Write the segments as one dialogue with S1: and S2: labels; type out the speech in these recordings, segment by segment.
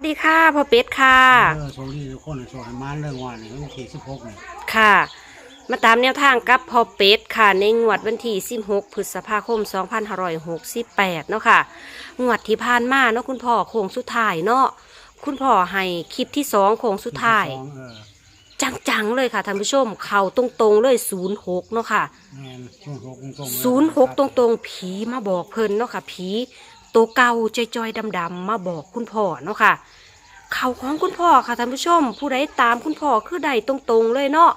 S1: สวัสดีค่ะพ่อเป็ดค่ะ
S2: เออโซลี่ทุกคนโซนมาเรื่องวันนี่วันที่สิบหกนี่
S1: ค่ะ มาตามแนวทางกับพ่อเป็ดค่ะ ในงวดวันที่16พฤษภาคม 2568 เนาะค่ะ งวดที่ผ่านมาเนาะคุณพ่อโค้งสุดท้ายเนาะคุณพ่อให้คลิปที่สองโค้งสุดท้าย
S2: สองเออ
S1: จังๆเลยค่ะท่านผู้ชม เข่าตรงๆเลย 06 เนาะค่ะ
S2: แมนศูนย์หกตรงๆเลย
S1: ศูนย์หกตรงๆ ผีมาบอกเพิ่นเนาะค่ะ ผี ตัวเก่าจอยๆดำๆมาบอกคุณพ่อเนาะค่ะ เขาของคุณพ่อค่ะท่านผู้ชม ผู้ใดตามคุณพ่อคือใดตรงๆเลยเนาะ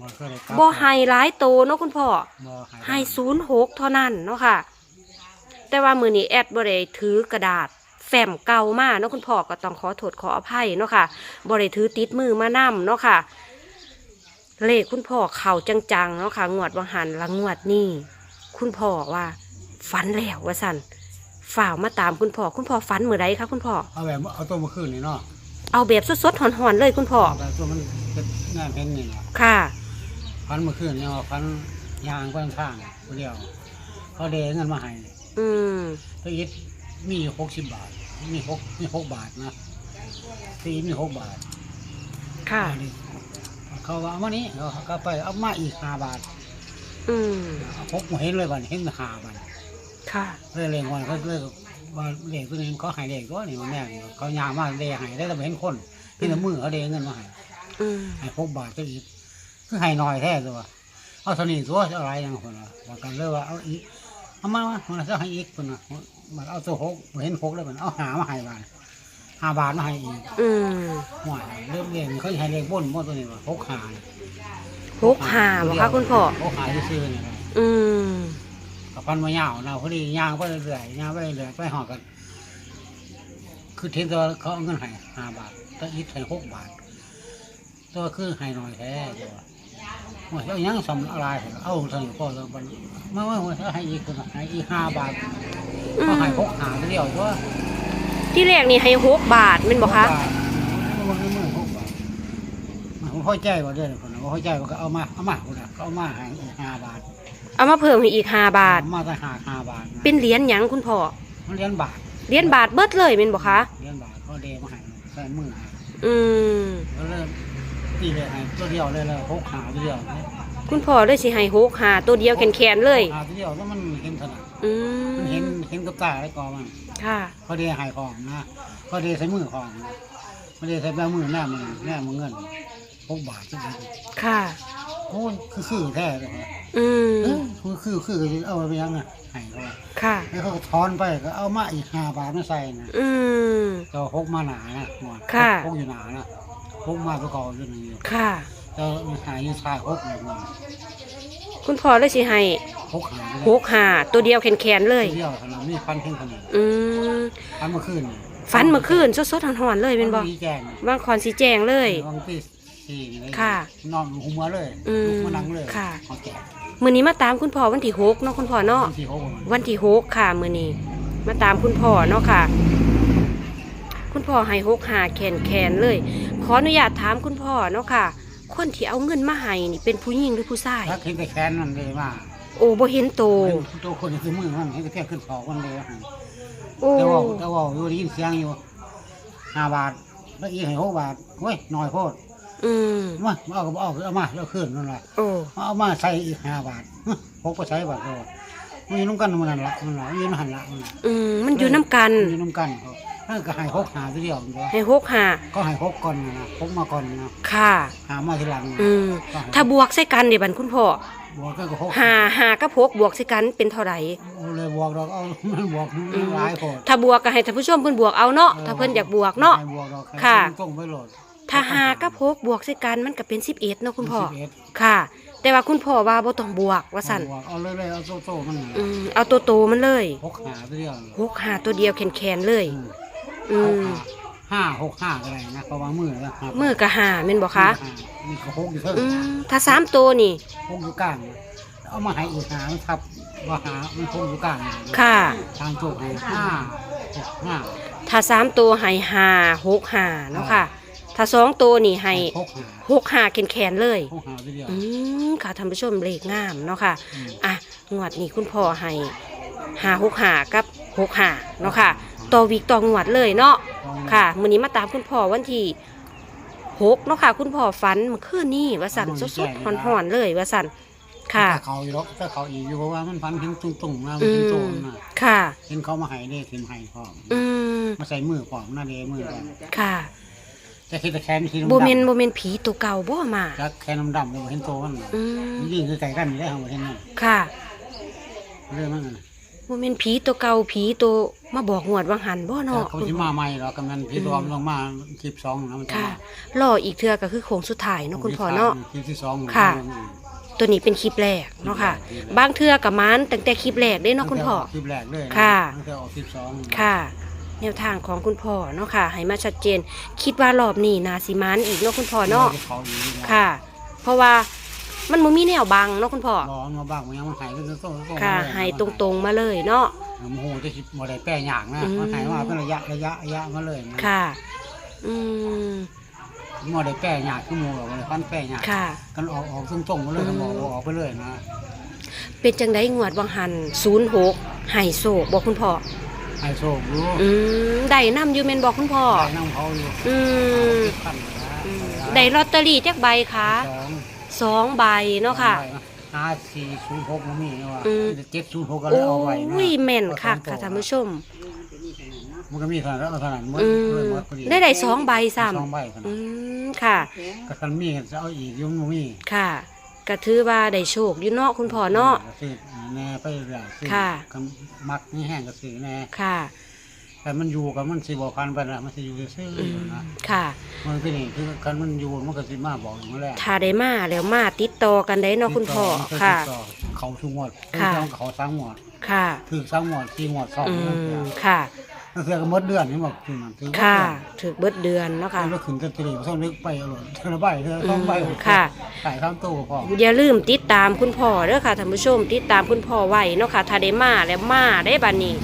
S2: บ่เคยได้กลั
S1: บ่ไฮหลายโตเนาะคุณพ่อ
S2: บ่
S1: ไฮศูนย์หกเท่านั้นเนาะค่ะ แต่ว่ามือนี้แอดบ่ได้ถือกระดาษแฟ้มเก่ามาเนาะคุณพ่อก็ต้องขอโทษขออภัยเนาะค่ะบ่ได้ถือติดมือมานํเนาะค่ะ เลขคุณพ่อเข่าจังๆเนาะค่ะงวดวังหันละงวดนี้คุณพ่อว่า ฝันแล้วว่าสั่น ฝ่าวมาตามคุณพ่อ คุณพ่อฝันเมื่อไรคะคุณพ่อ
S2: เอาแบบเอาตัวมาขึ้นนี่เนาะ
S1: เอาแบบสดๆหอนๆเลยคุณพ่อ
S2: เอาแบบตัวมันเป็นงานเพ้นนี่แหละ
S1: ค่ะ
S2: ฟันมาขึ้นเนี่ยฟันยางไปข้างๆคนเดียว เขาเดเงินมาให้
S1: อืม
S2: ไปยิดมีหกสิบบาท มีหกมีหกบาทนะตีมีหกบาท
S1: ค่ะ
S2: อันนี้เขาว่าเอามานี้เขาก็ไปเอามาอีกห้าบาท
S1: อืม
S2: เอาหกเห็นเลยบัดเห็นห้าบาท
S1: ค่ะ
S2: เลยเลงวันเขาเลยว่าเลขตัวนี้เขาใหายเลขก็นี่มันแม่งเขายางมาเลขใหายได้แต่ไม่เห็นคนที่ละมือเขาเดเงินมาใหาย
S1: อืม
S3: หายพกบาทก็อีกคือใหายน้อยแท้ตัวเอาเท่านี้ตัวจะอะไรอยังคนละว่ากันเลยว่าเอาอีกเอามาว่ามันจะให้อีกคนละมันเอาตัวหกบ่เห็นหกแล้วมันเอาหามาให้บาทห้าบาทมาให้อีก
S1: อืม
S2: หวายเริ่มเลขเขาให้เลขบนบนตัวนี้ว่าหกหาเนี่ย
S1: หกหาบ่คะคุณพ่อ
S2: หกหาที่ซื้อๆเนี่ย
S1: อืม
S2: กับพันมายาวนะพอดีย่างไปเรื่อยๆย่างไปเรื่อยๆไปหอกัน คือเทนตัวเขาเอาเงินให้ห้าบาทแตัวอีกให้หกบาท ตัวคือให้หน่อยแท้ตัวว่าเอายังสำอะไรเอาเท่านี้ก็แล้วมันไม่ว่าว่าให้อีกคนให้อีกห้าบาท
S1: อื
S2: ก็
S1: ม
S2: ให้หกหาเดียวตัว
S1: ที่แรกนี่ให้หกบาทแม่นบ่คะ
S2: มันก็มือหกบาทผมเข้าใจว่าเด้อคนว่าเข้าใจว่าก็เอามาเอามาคนน่ะก็เอามาให้อีกห้าบาท
S1: เอามาเพิ่มให้อีกห้าบาท
S2: เอมาแต่หาห้าบาทะ
S1: เป็นเหรียญหยังคุณพ่อ
S2: มันเรียนบาท
S1: เหรียญบาทเบิดเลยแม่นบ่คะ
S2: เรียนบาทเขาเดมาให้ใส่มือให้
S1: อืม
S2: ก็เริ่มตีเลยให้ตัวเดียวเลยเลยหกหาตัวเดียว
S1: คุณพ่อเลยสิให้หกหาตัวเดียวแขนๆเลย
S2: หาตัวเดียวแล้วมันเห็นถนัด
S1: อื
S2: มันเห็น
S1: ม
S2: เห็นกับตาได้ก่อนมัน
S1: ค่ะ
S2: เขาเดให้ของนะเขาเดใส่มือของนะเขาเดใส่แม่มือแม่มือแม่มือเงินหกบาททุกที
S1: ค่ะ
S2: โอ้ยคือคือแท้เลยครับ
S1: อืม
S2: เอ้ยคือคือคือเอาไปยังไงให้เขา
S1: ค่ะ
S2: แล้วเขาก็ถอนไปก็เอามาอีกห้าบาทมาใส่นะ
S1: อืม
S2: ก็หกมาหนานะหัว
S1: ค่ะ
S2: หกอยู่หนานะหกมาตัวเก่าอยู่นี่
S1: ค่ะ
S2: จะหายอยู่ชายหกอยู่นี่
S1: คุณพ่อเลยสิให้
S2: หกหา
S1: หกหาตัวเดียวแขนๆเลย
S2: เดียวขนาดนี้ฟันเพียงขนาด
S1: อืม
S2: ฟันเมื่อคืน
S1: ฝันเมื่อคืนสดๆหอนๆเลยเป็นบ่
S2: มีแจง
S1: บางคอนสีแจงเลย
S2: บางที่ สี่เลย
S1: ค่ะ
S2: นอนหัวเลย
S1: อืม
S2: ลุกมานั่งเลย
S1: ค่ะ
S2: เขาแจก
S1: มื้อนี้มาตามคุณพ่อวันที่หกเนาะคุณพ่อเนาะ
S2: ที่หกมัน
S1: วันที่หกค่ะมื้อนี้มาตามคุณพ่อเนาะค่ะ คุณพ่อให้หกหาแขนแขนๆเลย ขออนุญาตถามคุณพ่อเนาะค่ะ คนที่เอาเงินมาให้นี่เป็นผู้หญิงหรือผู้ชาย
S2: ถ้าเห็นแต่แขนมันเลยมา
S1: โอ้บ่เห็นโต
S2: เห็นตัวคนคือมือมันเห็นแต่แค่ขึ้นสองมันเลยว่า
S1: โอ้
S2: แต่ว่าแต่ว่าอยู่ได้ยินเสียงอยู่ห้าบาทแล้วอีกให้หกบาทเว้ยน้อยโพด
S1: อืม
S2: มาเอาก็บ่เอาคือเอามาแล้วขึ้นนั่นแหละ
S1: โอ้
S2: เอามาใส่อีกห้าบาทฮึหกก็ใช้บาทเดียวมันอยู่น้ำกันมันนั่นละมันละมันอยู่น้ำหันละมันละ
S1: อืมมันอยู่น้ำกัน
S2: มันอยู่น้ำกันเขานั่นก็ให้หกหาทีเดียวเดียว
S1: ให้หกหา
S2: ก็ให้หกก่อนนะหกมาก่อนนะ
S1: ค่ะ
S2: หามาทีหลัง
S1: อืมถ้าบวกใส่กันเดี๋ยวบันคุณพ่อ
S2: บวกก็หก
S1: หาหากับหกบวกใส่กันเป็นเท่าไหร่
S2: เลยบวกเราเอามันบวกมันหลายคน
S1: ถ้าบวกก็ให้ท่านผู้ชมเพิ่นบวกเอาเนาะถ้าเพิ่นอยากบวกเนาะ
S2: ให้บวกเรา
S1: ค่ะ
S2: ต้องไปโหลด
S1: ถ้าหากับหกบวกใส่กันมันก็เป็นสิบเอ็ดเนาะคุณพ่อ
S2: สิบเอ็ด
S1: ค่ะ แต่ว่าคุณพ่อว่าบ่ต้องบวกว่าสั่น
S2: บวกเอาเลยเลยเอาโซ่โซ่มัน
S1: อืมเอาตัวโตมันเลย
S2: หกหาทีเดียว
S1: หกหาตัวเดียวแขนๆเลย
S2: อืม
S1: อื
S2: หก
S1: ม
S2: หาห้าหกห้าอะไรนะเพราะว่ามือนะครับ
S1: มือก็หาแม่นบ่คะ
S2: นี่ก็หกอยู่เท่า
S1: อืมถ้าสามตัวนี่
S2: หกอยู่กลางเอามาให้อีกหามันทับว่าหามันหกอยู่กลาง
S1: ค่ะ
S2: ทางตัวให้ห้าหกห้า
S1: ถ้าสามตัวให้หาหกหาเนาะค่ะ ถ้าสองตัวนี่ให้
S2: หกหา
S1: หกหาแขนๆเลย
S2: หกหาทีเดียว
S1: อืมค่ะท่านผู้ชมเลขงามเนาะค่ะ
S2: อืม
S1: อะงวดนี้คุณพ่อให้หาหกหากับหกหาเนาะค่ะต่อวิกต่องวดเลยเนาะ
S2: ต้อง
S1: ค่ะมื้อนี้มาตามคุณพ่อวันที่หกเนาะค่ะ คุณพ่อฝันเมื่อคืนนี้ว่าสั่นสดๆห่อนๆเลยว่าสั่นค่ะ
S2: ถ้าเขาอยู่หรอกถ้าเขาอีกอยู่เพราะว่ามันพันเห็นตุ่งๆนะมัน
S1: อื
S2: เห็นโต
S1: ม
S2: นะ
S1: ค่ะ
S2: เห็นเขามาให้เด้เห็นให้พร้อม
S1: อืม
S2: มาใส่มือพร้อมหน้าเด้มือพร้อม
S1: ค่ะ
S2: แต่คิดแต่แค่นที่น้ำ
S1: โบเมน
S2: ดำ
S1: โบเมนผีตัวเก่าบ่มา
S2: จักแค่น้ำดำเลยเห็นโตมัน
S1: อืม
S2: ยิ่งคือไก่กันอยู่แล้วเห็นนั่น
S1: ค่ะ
S2: เรื่องมันน่ะ
S1: โบเมนผีตัวเก่าผีตัวมาบอกงวดวังหันบ่
S2: แต่
S1: เนาะ
S2: เขาจะมาใหม่หรอกกำนันพี่รวมลงมาคลิปสองนะมันจะ
S1: ค่ะ
S2: มาร
S1: ออีกเทื่อก็คือโค้งสุดท้ายเนาะคุณพ่อเนาะ
S2: คลิปที่สอง
S1: ค่ะ ตัวนี้เป็นคลิปแรกเนาะค่ะ บางเทื่อกับมันตั้งแต่คลิปแรกเด้เนาะคุณพ่อ
S2: คลิปแรกเลยน
S1: ค่ะ
S2: ตั้งแต่ออกคลิปสอง
S1: ค่ะ แนวทางของคุณพ่อเนาะค่ะให้มาชัดเจน คิดว่ารอบนี้นาสิมานอีกเนาะคุณพ่อเนาะ
S2: เขาอีกน
S1: ค่ะ เพราะว่ามันบ่มีแนวบังเนาะคุณพ่อ
S2: ร้อนมาบ้างมันยังมันหายไปตรงๆตรงๆ
S1: ค่ะ
S2: เลย
S1: ให้ตรงๆมาเลยเนาะ
S2: ๆโมโหจะคิดบ่ได้แป้หยางนะ
S1: อืม
S2: มันหายมาเป็นระยะระยะระยะมาเลยนะ
S1: ค่ะ อืม
S2: บ่ได้แป้หยางคือหมูหรอกเลยฟันแป้หยาง
S1: ค่ะ
S2: กันออกออกตรงๆมาเลยกันบอกว่าออกไปเลยนะ
S1: เป็นจังไดงวดวังหัน06ให้โศกบอกคุณพ่อ
S2: ไอ้โชครู้
S1: อืมได้นํอยู่แม่นบอกคุณพ่อ
S2: ได้น้ำเขาอยู่
S1: อืม
S2: พันนะ
S1: อืมได้ลอตเตอรี่จักใบคะ
S2: สอง
S1: สองใบเนาะค่ะ
S2: ห้าสี่ศูนย์หกมันมีนะว่า
S1: อืม
S2: เจ็ดศูนย์หกก็เล
S1: โอ้
S2: ยเอาไว้นะ
S1: ยแม่นค่ะ
S2: เอส
S1: ค่ะ
S2: องตัว
S1: ท่านผู้ชม
S2: มันก็มีเท่านั้นแล้วเอาเท่านั้นหมด
S1: อื
S2: เลย
S1: ม
S2: หมดพอ
S1: ได้ได้สองใบซ้
S2: สองใบเท่าำนั้
S1: อื
S2: น
S1: มค่ะ
S2: ก็คันมีก็จะเอาอีกอยุ่งบ่มี
S1: ค่ะ ก็ถือว่าได้โชคอยู่เนาะคุณพ่อเนาะ
S2: ซื้อแน่ไปเรื่อยซื้อ
S1: ค่ะ
S2: ก็มักนี่แห้งก็ซื้อแน่
S1: ค่ะ
S2: แต่มันอยู่กับมันสิบ่พันไปละมันสิอยู่ซื่อ
S1: อื
S2: ๆ
S1: ม
S2: นะ
S1: ค่ะ มัน
S2: มันเป็นนี่คือคันมันอยู่มันก็สิมาบอกอยู่แล้ว
S1: ถ้าได้มาแล้วมาติดต่อกันได้เนาะคุณพ่อ
S2: ติดต่
S1: ค่ะ
S2: ติดต่อเขาทุกงวด
S1: ค่ะ
S2: เขาเขาสามงวด
S1: ค่ะ
S2: ถือสามงวดสี่งวดสอง
S1: อื
S2: งวด
S1: มค่ะ
S2: นั่นคือก็หมดเดือนนี่บอกคือมันถือหมด
S1: ค่ะ
S2: เดือน
S1: ถึกเบิดเดือนเนาะค่ะ
S2: แล้วขึ้นจะตรีต้องนึกไปเอาหล่นเธอละใบเธอต้องใบ
S1: อืมค่ะ
S2: ขายข้ามตู้พอ
S1: อย่าลืมติดตามคุณพ่อเด้อค่ะท่านผู้ชม ติดตามคุณพ่อไว้เนาะค่ะถ้าได้มาแล้วมาได้บัดนี้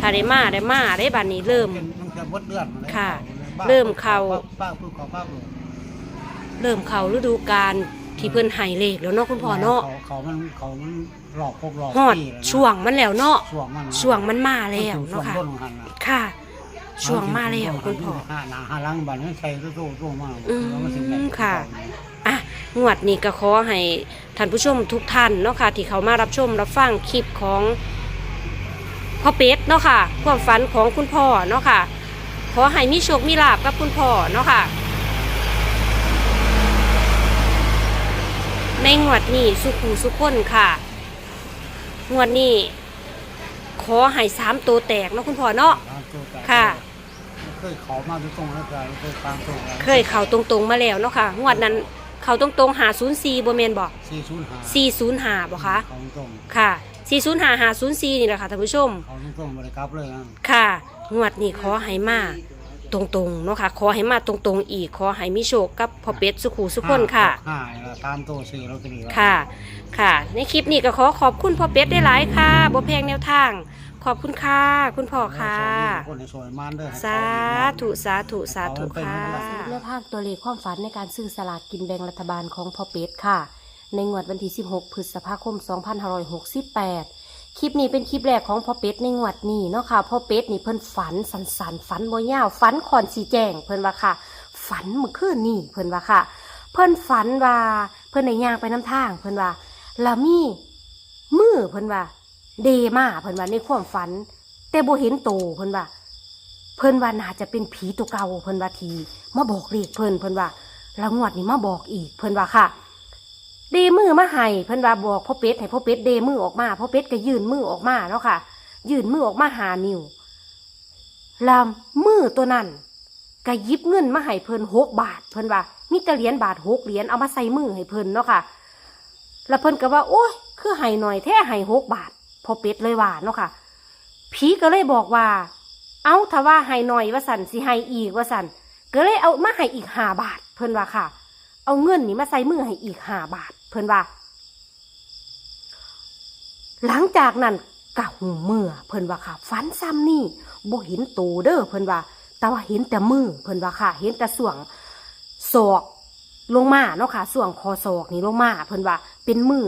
S1: ถ้าได้มาได้มาได้บัดนี้เริ่ม
S2: เป็นมันจะหมดเดือนมาแล้ว
S1: ค่ะ
S2: บ้
S1: เริ่มเข้า
S2: ป้าพึ่งขอป้าพึ่ง
S1: เริ่มเข้าฤดูกาล ที่เพิ่นให้เลขแล้วเนาะคุณพ่อเนาะ
S2: เขาเขามันเขามันหลอกพวกหลอก
S1: ฮอด
S2: ปีแล้วนะ
S1: ช่วงมันแล้วเนาะ
S2: ช่วงมันนะ
S1: ช่วงมันมาแล้ว
S2: ช่ว
S1: เนาะ
S2: ง
S1: ค่ะ
S2: ต้นของหันนะ
S1: ค่ะ ช่วงมาแล้วคุณพ่อ
S2: หาหนาหาลังบันนั้นใส่ตู้ตู้ตู้มา
S1: อืม
S2: แล้วมันถึงได้
S1: ค่ะ อะงวดนี้ก็ขอให้ท่านผู้ชมทุกท่านเนาะค่ะ ที่เขามารับชมรับฟังคลิปของพ่อเป็ดเนาะค่ะ ความฝันของคุณพ่อเนาะค่ะ ขอให้มีโชคมีลาบกับคุณพ่อเนาะค่ะ ในงวดนี้สุขูสุขคนค่ะ งวดนี้ ขอให้สามตัวแตกเนาะคุณพ่อเนาะ
S2: ตามตู้แต่
S1: ค่ะ
S2: เคยขอมาดูตรงแล้วก็เคยตามตู้
S1: เคยเข่าตรงๆมาแล้วเนาะค่ะ งวดนั้นเข่าตรงๆหาศูนย์สี่บเมนบอก
S2: สี่ศูนย์หา
S1: สี่ศูนย์หาบอกคะ
S2: เขาตรง
S1: ค่ะสี่ศูนย์หาหาศูนย์สี่นี่แหละค่ะท่านผู้ชม
S2: เขาตรงบริกรับเลยนะ
S1: ค่ะ งวดนี้ขอให้มา ตรงๆเนาะค่ะขอให้มาตรงๆอีกขอให้มีโชคกับพ่อเป็ดสุขูสุขคนค่ะ
S2: ห้าแล้วตามตู้ซื้อเราจะดีว่า
S1: ค่ะ ค่ะ ในคลิปนี้ก็ขอขอบคุณพ่อเป็ดได้หลายค่ะบ่แพงแนวทาง ขอบคุณค่ะ คุณพ่อค่ะ
S2: คนในซอยมันเด้อ
S1: สาธุ สาธุ สาธุค่ะเลือกภาคตัวเลขความฝันในการซื้อสลากกินแบ่งรัฐบาลของพ่อเป็ดค่ะ ในงวดวันที่ 16 พฤษภาคม 2568 คลิปนี้เป็นคลิปแรกของพ่อเป็ดในงวดนี้เนาะค่ะพ่อเป็ดนี่เพิ่นฝันสันสันฝันบ่ยาวฝันคอนสีแจงเพิ่นว่าค่ะ ฝันเมื่อคืนนี่เพิ่นว่าค่ะ เพิ่นฝันว่าเพิ่นได้ย่างไปน้ำทาง เพิ่นว่าล้วมีมือเพิ่นว่า เดมาเพิ่นว่าในความฝัน แต่บ่เห็นโตเพิ่นว่า เพิ่นว่าน่าจะเป็นผีตัวเก่าเพิ่นว่าทีมาบอกเลขเพิ่นเพิ่นว่าล้วงวดนี้มาบอกอีกเพิ่นว่าค่ะ เดมือมาให้เพิ่นว่าบอกพ่อเป็ดให้พ่อเป็ดเดมือออกมาพ่อเป็ดก็ยื่นมือออกมาแล้วค่ะ ยื่นมือออกมาหานิวลวมือตัวนั้นก็ยิบเงินมาให้เพิ่นหกบาท เพิ่นว่ามีแต่เหรียญบาทหกเหรียญเอามาใส่มือให้เพิ่นเนาะค่ะ แล้วเพิ่นก็ว่า โอ้ยคือให้หน่อยแท้ให้หกบาทพ่อเป็ดเลยว่าเนาะค่ะผีก็เลยบอกว่า เอาถ้าว่าให้หน่อยว่าสันสิให้อีกว่าสันก็เลยเอามาให้อีกห้าบาท เพิ่นว่าค่ะ เอาเงินนี่มาใส่มือให้อีกห้าบาท เพิ่นว่า หลังจากนั้นกะหูเมื่อเพิ่นว่าค่ะฟันซ้ำนี่บ่เห็นโตเด้อเพิ่นว่า แต่ว่าเห็นแต่มือเพิ่นว่าค่ะ เห็นแต่ส่วงศอกลงมาเนาะค่ะส่วงคอศอกนี่ลงมาเพิ่นว่า เป็นมือ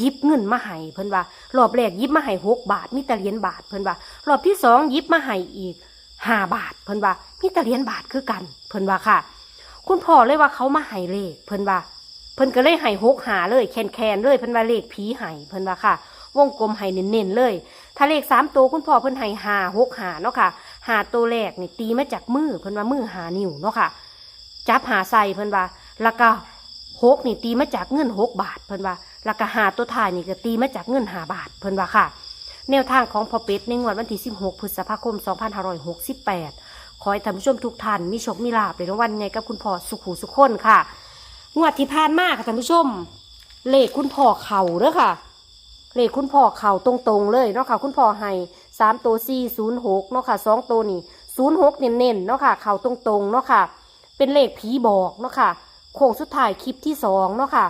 S1: ยิบเงินมาให้เพิ่นว่ารอบแรกยิบมาให้หกบาทมีแต่เหรียญบาทเพิ่นว่ารอบที่สองยิบมาให้อีกห้าบาทเพิ่นว่ามีแต่เหรียญบาทคือกัน เพิ่นว่าค่ะ คุณพ่อเลยว่าเขามาให้เลขเพิ่นว่า เพิ่นก็เลยให้หกหาเลยแคนแคนเลยเพิ่นว่าเลขผีให้เพิ่นว่าค่ะ วงกลมให้เน้นๆเลย ถ้าเลขสามตัวคุณพ่อเพิ่นให้หาหกหาเนาะค่ะหาตัวแรกนี่ตีมาจากมือเพิ่นว่ามือหานิ้วเนาะค่ะ จับหาใส่เพิ่นว่าแล้วก็หกนี่ตีมาจากเงินหกบาท เพิ่นว่าแล้วก็หาตัวท้ายนี่ก็ตีมาจากเงินหาบาท เพิ่นว่าค่ะ แนวทางของพอเป็ดในงวดวันที่ 16 พฤษภาคม 2568 ขอให้ท่านผู้ชมทุกท่านมีโชคมีลาภในรางวัลไงกับคุณพ่อสุขหูสุขคนค่ะ งวดที่ผ่านมาค่ะท่านผู้ชม เลขคุณพ่อเข่าเด้อค่ะ เลขคุณพ่อเข่าตรงๆเลยเนาะค่ะ คุณพ่อให้สามตัวสี่ศูนย์หกเนาะค่ะสองตัวนี่ศูนย์หกเน้นๆเนาะค่ะ เข่าตรงๆเนาะค่ะ เป็นเลขผีบอกเนาะค่ะ โค้งสุดท้ายคลิปที่สองเนาะค่ะ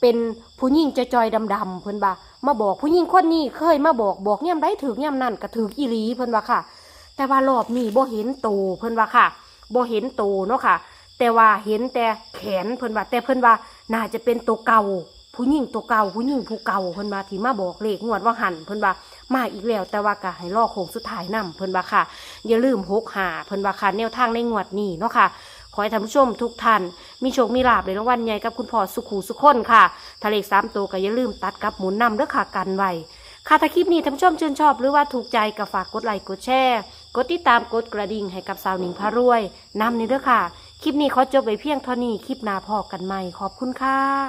S1: เป็นผู้หญิงจอยๆดำๆเพิ่นว่ามาบอกผู้หญิงคนนี้เคยมาบอกบอกย่ำได้ถือย่ำนั่นก็ถืออีหลีเพิ่นว่าค่ะ แต่ว่ารอบนี้บ่เห็นโตเพิ่นว่าค่ะบ่เห็นโตเนาะค่ะ แต่ว่าเห็นแต่แขนเพิ่นว่าแต่เพิ่นว่าน่าจะเป็นตัวเก่า ผู้หญิงตัวเก่า ผู้หญิงผู้เก่าเพิ่นว่าที่มาบอกเลขงวดว่าหันเพิ่นว่ามาอีกแล้ว แต่ว่าก็ให้รอโค้งสุดท้ายนํเพิ่นว่าค่ะอย่าลืมหกหาเพิ่นว่าค่ะแนวทางในงวดนี้เนาะค่ะขอให้ท่านผู้ชมทุกท่านมีโชค มีลาบในรางวัลใหญ่กับคุณพ่อสุขูสุขคนค่ะทะเลสามตัวก็อย่าลืมตัดกับหมุนนำเด้อค่ะกันไว้ค่ะถ้าคลิปนี้ท่านผู้ชมชื่นชอบ หรือว่าถูกใจก็ฝากกดไลค์กดแชร์ กดติดตามกดกระดิ่งให้กับสาวหนิงพารวยนำนี่เด้อค่ะ คลิปนี้ขอจบไว้เพียงเท่านี้คลิปหน้าพอกันใหม่ขอบคุณค่ะ